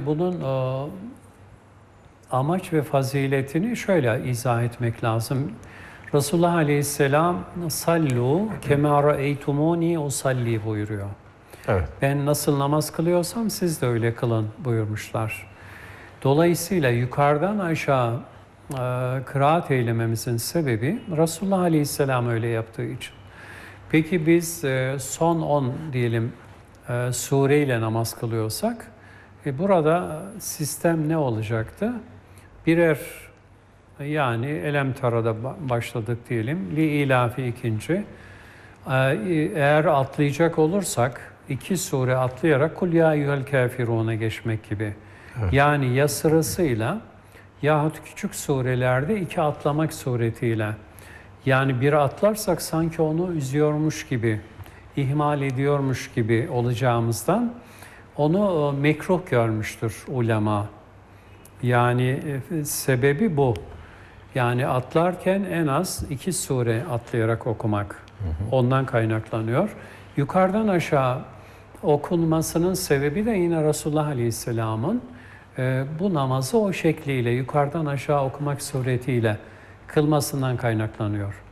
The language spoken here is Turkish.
Bunun e, amaç ve faziletini şöyle izah etmek lazım. Resulullah Aleyhisselam sallu kemara eytumuni usalli buyuruyor. Evet. Ben nasıl namaz kılıyorsam siz de öyle kılın buyurmuşlar. Dolayısıyla yukarıdan aşağı e, kıraat eylememizin sebebi Resulullah Aleyhisselam öyle yaptığı için. Peki biz e, son 10 diyelim e, sureyle namaz kılıyorsak e, burada sistem ne olacaktı? Birer yani Elem Tara'da ba- başladık diyelim. Li ilafi ikinci. Ee, Eğer atlayacak olursak iki sure atlayarak Kul ya eyyuhel kafiruna geçmek gibi. Yani ya sırasıyla yahut küçük surelerde iki atlamak suretiyle. Yani bir atlarsak sanki onu üzüyormuş gibi, ihmal ediyormuş gibi olacağımızdan onu e, mekruh görmüştür ulema. Yani e, sebebi bu. Yani atlarken en az iki sure atlayarak okumak. Ondan kaynaklanıyor. Yukarıdan aşağı okunmasının sebebi de yine Resulullah Aleyhisselam'ın e, bu namazı o şekliyle yukarıdan aşağı okumak suretiyle kılmasından kaynaklanıyor.